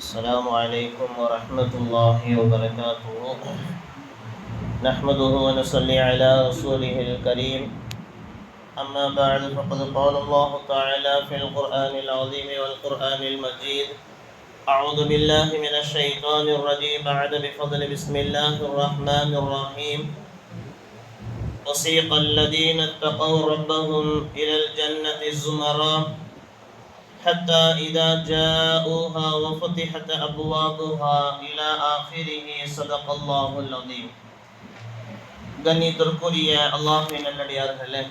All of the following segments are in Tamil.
السلام عليكم ورحمة الله وبركاته. نحمده ونصلي على رسوله الكريم. أما بعد فقد قال الله تعالى في القرآن العظيم والقرآن المجيد أعوذ بالله من الشيطان الرجيم. بعد بفضل بسم الله الرحمن الرحيم. وسيق الذين اتقوا ربهم إلى الجنة زمرًا حتى إذا جاءوها وفتحت أبوابها إلى آخره صدق الله العظيم கண்ணியத்திற்குரிய அல்லாஹின் நல்லடியார்களே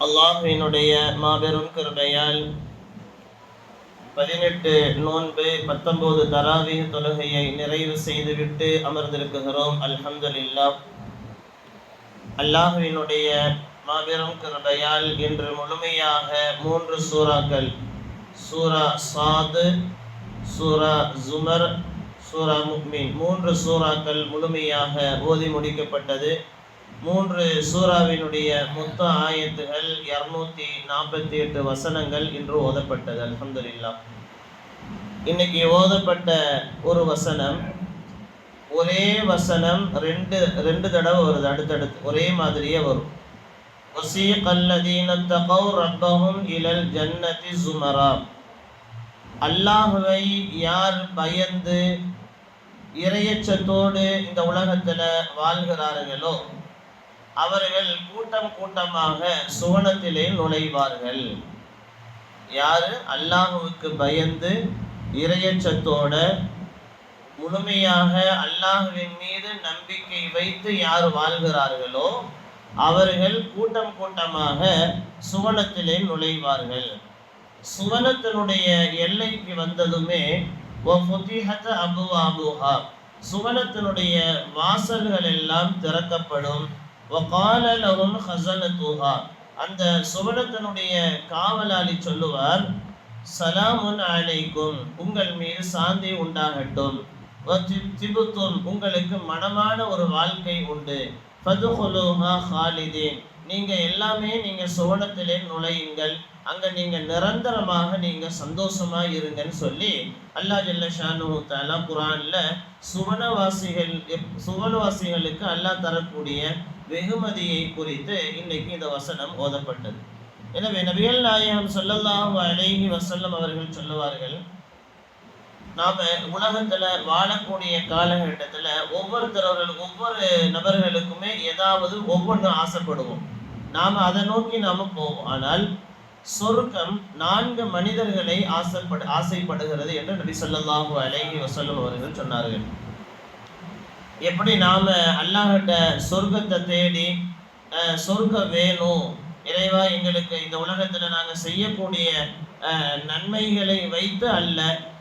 அல்லாஹினுடைய மாபெரும் கிருபையால் பதினெட்டு நோன்பு பத்தொன்பது தராவீக தொழுகையை நிறைவு செய்துவிட்டு அமர்ந்திருக்குகிறோம் அல்ஹம்துலில்லாஹ் அல்லாஹுவினுடைய மாபெரும் கிருபையால் இன்று முழுமையாக மூன்று சூறாக்கள். சூரா சாது சூரா ஜுமர் சூரா முக்மின். மூன்று சூறாக்கள் முழுமையாக ஓதி முடிக்கப்பட்டது. மூன்று சூறாவினுடைய மொத்த ஆயத்துகள் இரநூத்தி நாற்பத்தி எட்டு வசனங்கள் இன்று ஓதப்பட்டது. அலமதுல்லா இன்னைக்கு ஓதப்பட்ட ஒரு வசனம் ஒரே வசனம் ரெண்டு ரெண்டு தடவை வருது அடுத்தடுத்து. ஒரே மாதிரியே வரும். وسيق الذين اتقوا ربهم إلى الجنة زمرا அல்லாஹுவை யார் பயந்து இரையச்சத்தோடு இந்த உலகத்துல வாழ்கிறார்களோ அவர்கள் கூட்டம் கூட்டமாக சுவனத்திலே நுழைவார்கள் யாரு அல்லாஹுவுக்கு பயந்து இரையச்சத்தோட முழுமையாக அல்லாஹுவின் மீது நம்பிக்கை வைத்து யார் வாழ்கிறார்களோ அவர்கள் கூட்டம் கூட்டமாக சுவனத்திலே நுழைவார்கள். சுவனத்தினுடைய எல்லைக்கு வந்ததுமே அபு சுவனத்தினுடைய வாசல்கள் எல்லாம் திறக்கப்படும். அந்த சுவனத்தினுடைய காவலாளி சொல்லுவார் சலாமுன் அலைக்கும். உங்கள் மீது சாந்தி உண்டாகட்டும். திபுத்தும் உங்களுக்கு மனமான ஒரு வாழ்க்கை உண்டு. ஃபதுஹுலுஹா ஹாலிதீன். நீங்கள் எல்லாமே நீங்கள் சுவனத்திலே நுழையுங்கள். அங்கே நீங்கள் நிரந்தரமாக நீங்கள் சந்தோஷமாக இருங்கன்னு சொல்லி அல்லாஹ் ஜல்ல ஷானு தாலா குரான்ல சுவனவாசிகள் சுவனவாசிகளுக்கு அல்லாஹ் தரக்கூடிய வெகுமதியை குறித்து இன்னைக்கு இந்த வசனம் ஓதப்பட்டது. எனவே நபிகள் நாயகம் சொல்லல்லாஹு அலைஹி வசல்லம் அவர்கள் சொல்லுவார்கள் நாம உலகத்துல வாழக்கூடிய காலகட்டத்துல ஒவ்வொருத்தரவர்கள் ஒவ்வொரு நபர்களுக்குமே ஏதாவது ஒவ்வொன்று ஆசைப்படுவோம். நாம அதை நோக்கி நாம போவோம். ஆனால் சொர்க்கம் நான்கு மனிதர்களை ஆசைப்படு ஆசைப்படுகிறது என்று நபி சொல்லாஹு அலைஹி வசல்லம் அவர்கள் சொன்னார்கள். எப்படி நாம அல்லாஹிட்ட சொர்க்கத்தை தேடி சொர்க்கம் வேணும் இறைவா எங்களுக்கு இந்த உலகத்துல நாங்கள் செய்யக்கூடிய நன்மைகளை வைத்து அல்ல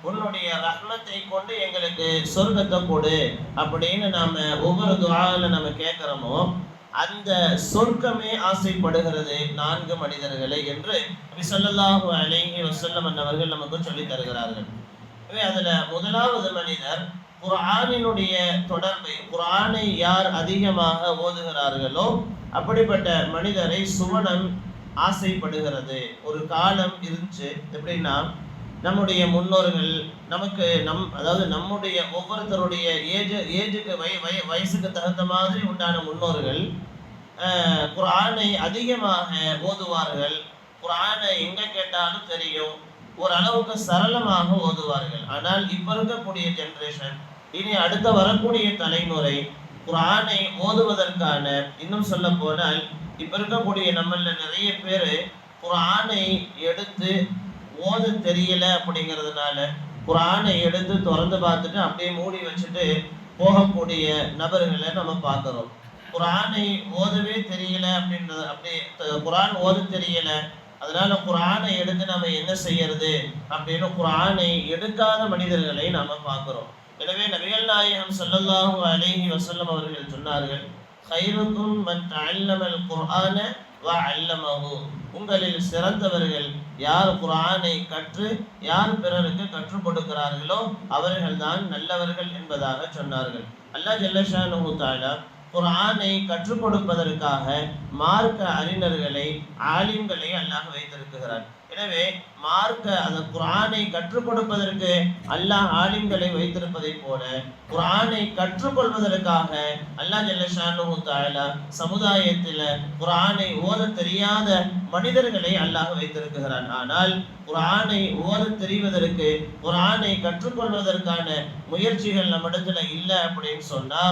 உன்னுடைய ரஹ்மத்தை கொண்டு எங்களுக்கு சொர்க்கத்தை கொடு அப்படின்னு நாம ஒவ்வொரு துவாவில் நம்ம கேட்கிறோமோ அந்த சொர்க்கமே ஆசைப்படுகிறது நான்கு மனிதர்களை என்று விசல்லாஹு அலைஹி வசல்லம் அவர்கள் நமக்கு சொல்லி தருகிறார்கள். எனவே அதுல முதலாவது மனிதர் குரானினுடைய தொடர்பை குரானை யார் அதிகமாக ஓதுகிறார்களோ அப்படிப்பட்ட மனிதரை சுவனம் ஆசைப்படுகிறது. ஒரு காலம் இருந்துச்சு எப்படின்னா நம்முடைய முன்னோர்கள் நமக்கு நம் அதாவது நம்முடைய ஒவ்வொருத்தருடைய ஏஜ் ஏஜுக்கு வய வய வயசுக்கு தகுந்த மாதிரி உண்டான முன்னோர்கள் குரானை அதிகமாக ஓதுவார்கள். குரானை எங்கே கேட்டாலும் தெரியும். ஓரளவுக்கு சரளமாக ஓதுவார்கள். ஆனால் இப்போ இருக்கக்கூடிய ஜென்ரேஷன் இனி அடுத்த வரக்கூடிய தலைமுறை குரானை ஓதுவதற்கான இன்னும் சொல்ல போனால் இப்போ இருக்கக்கூடிய நம்மள நிறைய பேர் குரானை எடுத்து ஓத தெரியல அப்படிங்கிறதுனால குரானை எடுத்து திறந்து பார்த்துட்டு அப்படியே மூடி வச்சுட்டு போகக்கூடிய நபர்களை நம்ம பார்க்குறோம். குரானை ஓதவே தெரியல அப்படின்றது அப்படி குரான் ஓத தெரியல. அதனால குரானை எடுத்து நம்ம என்ன செய்யறது அப்படின்னு குரானை எடுக்காத மனிதர்களை நாம பார்க்கிறோம். எனவே நபிகள் நாயகம் சல்லல்லாஹு அலைஹி வசல்லம் அவர்கள் சொன்னார்கள் ஹைருக்கும் மன் அல்லமல் குர்ஆன வ உங்களில் சிறந்தவர்கள் யார் குரானை கற்று யார் பிறருக்கு கற்றுக் கொடுக்கிறார்களோ அவர்கள்தான் நல்லவர்கள் என்பதாக சொன்னார்கள். அல்லாஹ் ஜல்லஷானு தாலா குர்ஆனை கற்றுக் கொடுப்பதற்காக மார்க்க அறிஞர்களை ஆலிம்களை அல்லாஹ் வைத்திருக்கிறார் எனவே மார்க்க அந்த குரானை கற்றுக் கொடுப்பதற்கு அல்லாஹ் ஆலிம்களை வைத்திருப்பதை போல குரானை கற்றுக்கொள்வதற்காக அல்லாஹ் ஜல்லஷானு தாயலா சமுதாயத்தில் குரானை ஓத தெரியாத மனிதர்களை அல்லாஹ் வைத்திருக்கிறான். ஆனால் குரானை ஓத தெரிவதற்கு குரானை கற்றுக்கொள்வதற்கான முயற்சிகள் நம்மிடத்துல இல்லை அப்படின்னு சொன்னா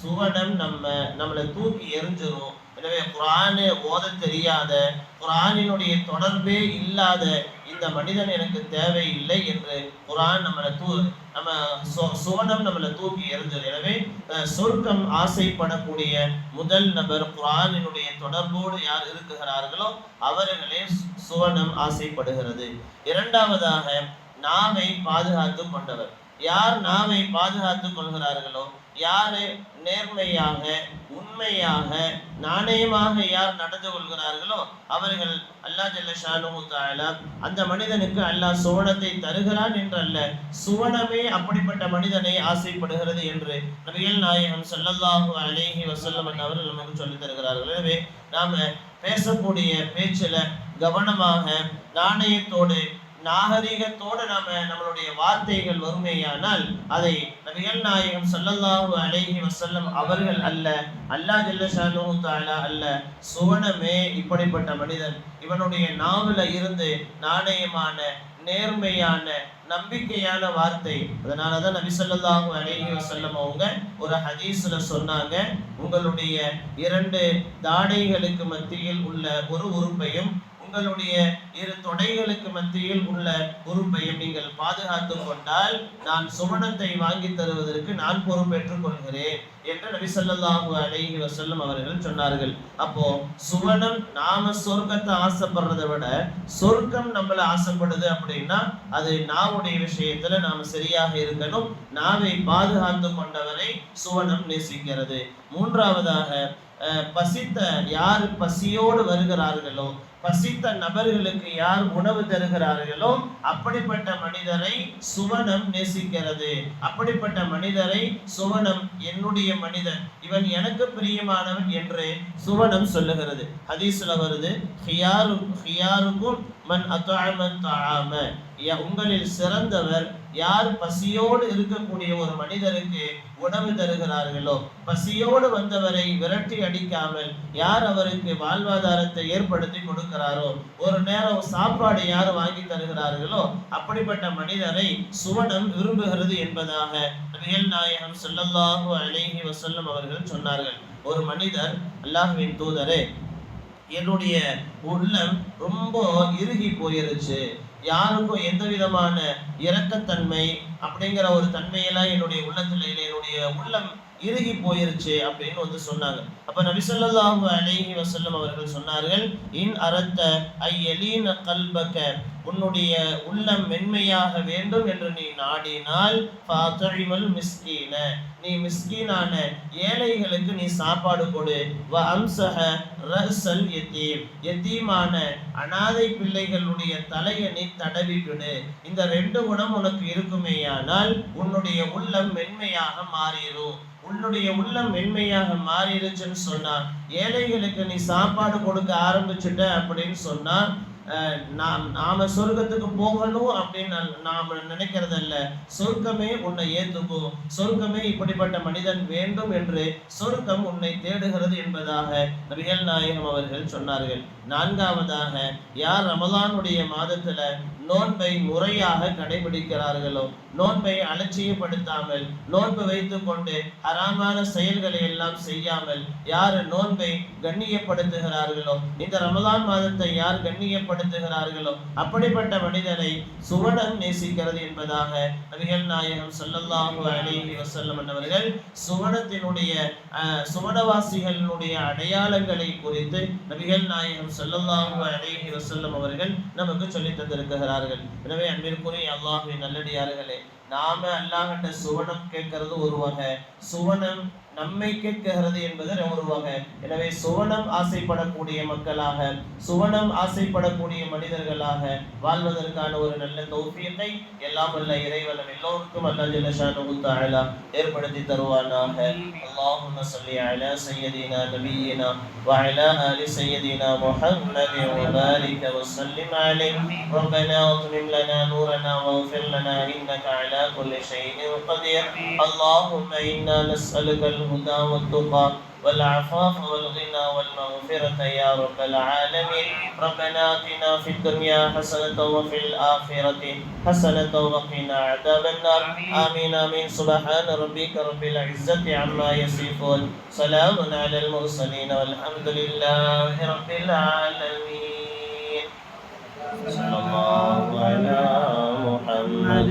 சுவனம் நம்ம நம்மளை தூக்கி எரிஞ்சிரும் எனவே குரானே ஓத தெரியாத குரானினுடைய தொடர்பே இல்லாத இந்த மனிதன் எனக்கு தேவையில்லை என்று குரான் நம்மளை தூ நம்ம சு- சுவனம் நம்மளை தூக்கி எறிஞ்சது எனவே சொர்க்கம் ஆசைப்படக்கூடிய முதல் நபர் குரானினுடைய தொடர்போடு யார் இருக்குகிறார்களோ அவர்களே சுவனம் ஆசைப்படுகிறது. இரண்டாவதாக நாவை பாதுகாத்து கொண்டவர். யார் நாவை பாதுகாத்து கொள்கிறார்களோ யாரு நேர்மையாக உண்மையாக நாணயமாக யார் நடந்து கொள்கிறார்களோ அவர்கள் அல்லாஹ் ஜல்ல ஷானுஹு அந்த மனிதனுக்கு அல்லாஹ் சுவனத்தை தருகிறான் என்றல்ல. சுவனமே அப்படிப்பட்ட மனிதனை ஆசைப்படுகிறது என்று நபிகள் நாயகம் சொல்லல்லாஹு அலேஹி வசல்லமன் அவர்கள் நமக்கு சொல்லித் தருகிறார்கள். எனவே நாம பேசக்கூடிய பேச்சில் கவனமாக நாணயத்தோடு நாகரிகத்தோடு நாம நம்மளுடைய வார்த்தைகள் வறுமையானால் அதை நபிகள் நாயகம் ஸல்லல்லாஹு அலைஹி வசல்லம் அவர்கள் அல்ல அல்லாஹ் ஜல்ல ஷானுஹு அல்ல சுவனமே இப்படிப்பட்ட மனிதன். இவனுடைய நாவல இருந்து நாணயமான நேர்மையான நம்பிக்கையான வார்த்தை. அதனாலதான் நபி ஸல்லல்லாஹு அலைஹி வசல்லம் அவங்க ஒரு ஹதீஸ்ல சொன்னாங்க உங்களுடைய இரண்டு தாடைகளுக்கு மத்தியில் உள்ள ஒரு உறுப்பையும் உங்களுடைய இரு தொடைகளுக்கு மத்தியில் உள்ள உறுப்பையும் நீங்கள் பாதுகாத்துக் கொண்டால் நான் சுமணத்தை வாங்கி தருவதற்கு நான் பொறுப்பேற்றுக் கொள்கிறேன் என்று நபி சொல்லாஹு அலைஹி வசல்லம் அவர்கள் சொன்னார்கள். அப்போ சுவனம் நாம சொர்க்கத்தை ஆசைப்படுறதை விட சொர்க்கம் நம்மள ஆசைப்படுது அப்படின்னா அது நாவுடைய விஷயத்துல நாம சரியாக இருக்கணும். நாவை பாதுகாத்து கொண்டவரை சுவனம் நேசிக்கிறது. மூன்றாவதாக பசித்த யார் பசியோடு வருகிறார்களோ பசித்த நபர்களுக்கு யார் உணவு தருகிறார்களோ அப்படிப்பட்ட மனிதரை சுவனம் நேசிக்கிறது. அப்படிப்பட்ட மனிதரை சுவனம் என்னுடைய மனிதன் இவன் எனக்கு பிரியமானவன் என்று சுவனம் சொல்லுகிறது. ஹதீஸ்ல வருது ஹியாரு ஹியாருக்கும் மன் அத்தாமன் தாழாம உங்களில் சிறந்தவர் யார்? பசியோடு இருக்கக்கூடிய ஒரு மனிதருக்கு உணவு தருகிறார்களோ? பசியோடு வந்தவரை விரட்டி அடிக்காமல் யார் அவருக்கு வாழ்வாதாரத்தை ஏற்படுத்தி கொடுக்கிறாரோ? ஒரு நேரம் சாப்பாடு யார் வாங்கி தருகிறார்களோ? அப்படிப்பட்ட மனிதரை சுவனம் விரும்புகிறது என்பதாக நபிகள் நாயகம் ஸல்லல்லாஹு அழகி வசல்லம் அவர்கள் சொன்னார்கள். ஒரு மனிதர் அல்லாஹ்வின் தூதரே என்னுடைய உள்ளம் ரொம்ப இறுகி போயிருச்சு. யாருக்கும் எந்த விதமான இரக்கத்தன்மை அப்படிங்கிற ஒரு தன்மையெல்லாம் என்னுடைய உள்ளத்தில் இல்லை என்னுடைய உள்ளம் இறுகி போயிருச்சு அப்படின்னு வந்து சொன்னாங்க. அப்ப நபி ஸல்லல்லாஹு அலைஹி வசல்லம் அவர்கள் சொன்னார்கள் இன் அரத்த ஐ எலீன கல்பக உன்னுடைய உள்ளம் மென்மையாக வேண்டும் என்று நீ நாடினால் ஃபாதஇமல் மிஸ்கீன. நீ மிஸ்கீனான ஏழைகளுக்கு நீ சாப்பாடு கொடு. வ அம்சஹ ரஸல் எத்தீம் எத்தீமான அனாதை பிள்ளைகளுடைய தலையை நீ தடவி விடு. இந்த ரெண்டு குணம் உனக்கு இருக்குமேயானால் உன்னுடைய உள்ளம் மென்மையாக மாறிடும் உன்னுடைய உள்ளம் மென்மையாக மாறிடுச்சுன்னு சொன்னா ஏழைகளுக்கு நீ சாப்பாடு கொடுக்க ஆரம்பிச்சுட்ட அப்படின்னு சொன்னா அஹ், நாம சொர்க்கத்துக்கு போகணும் அப்படின்னு நல்- நாம நினைக்கிறதல்ல. சொர்க்கமே உன்னை ஏத்துக்கும். சொர்க்கமே இப்படிப்பட்ட மனிதன் வேண்டும் என்று சொர்க்கம் உன்னை தேடுகிறது என்பதாக நபிகள் நாயகம் அவர்கள் சொன்னார்கள். நான்காவதாக யார் ரமதானுடைய மாதத்துல நோன்பை முறையாக கடைபிடிக்கிறார்களோ நோன்பை அலட்சியப்படுத்தாமல் நோன்பு வைத்து கொண்டு ஹராமான செயல்களை எல்லாம் செய்யாமல் யார் நோன்பை கண்ணியப்படுத்துகிறார்களோ இந்த ரமதான் மாதத்தை யார் கண்ணியப்படுத்துகிறார்களோ அப்படிப்பட்ட மனிதனை சுவனம் நேசிக்கிறது என்பதாக நபிகள் நாயகம் சொல்லல்லாஹு அலைஹி வசல்லம் அவர்கள் சுவனத்தினுடைய சுவனவாசிகளினுடைய அடையாளங்களை குறித்து நபிகள் நாயகம் சொல்லல்லாஹு அலைஹி வசல்லம் அவர்கள் நமக்கு சொல்லித் தந்திருக்கிறார்கள் எனவே அன்பிற்குரிய அல்லாஹுவின் நல்லடியார்களே நாம அல்லாஹ்கிட்ட சுவனம் கேட்கறது ஒரு வகை சுவனம் நம்மை கேட்கிறது என்பது ஒரு வகை எனவே சுவனம் ஆசைப்படக்கூடிய மக்களாக சுவனம் ஆசைப்படக்கூடிய மனிதர்களாக வாழ்வதற்கான ஒரு நல்ல தௌஃபியத்தை எல்லாம் வல்ல இறைவனம் எல்லோருக்கும் அல்லா ஜல்லஷானு தஆலா ஏற்படுத்தி தருவானாக அல்லாஹும்ம ஸல்லி அலா சய்யதினா நபியினா وعلى آل سيدنا محمد وبارك وسلم عليه ربنا اظلم لنا نورنا واغفر لنا إنك كل شيء قدير. اللهم إنا نسألك الهدى والتقى والعفاف والغنى والمغفرة يا رب العالمين. ربنا آتنا في الدنيا حسنة وفي الآخرة حسنة وقنا عذاب النار. آمين آمين. سبحان ربك رب العزة عما يصفون. سلام على المرسلين والحمد لله رب العالمين. صلى الله على محمد.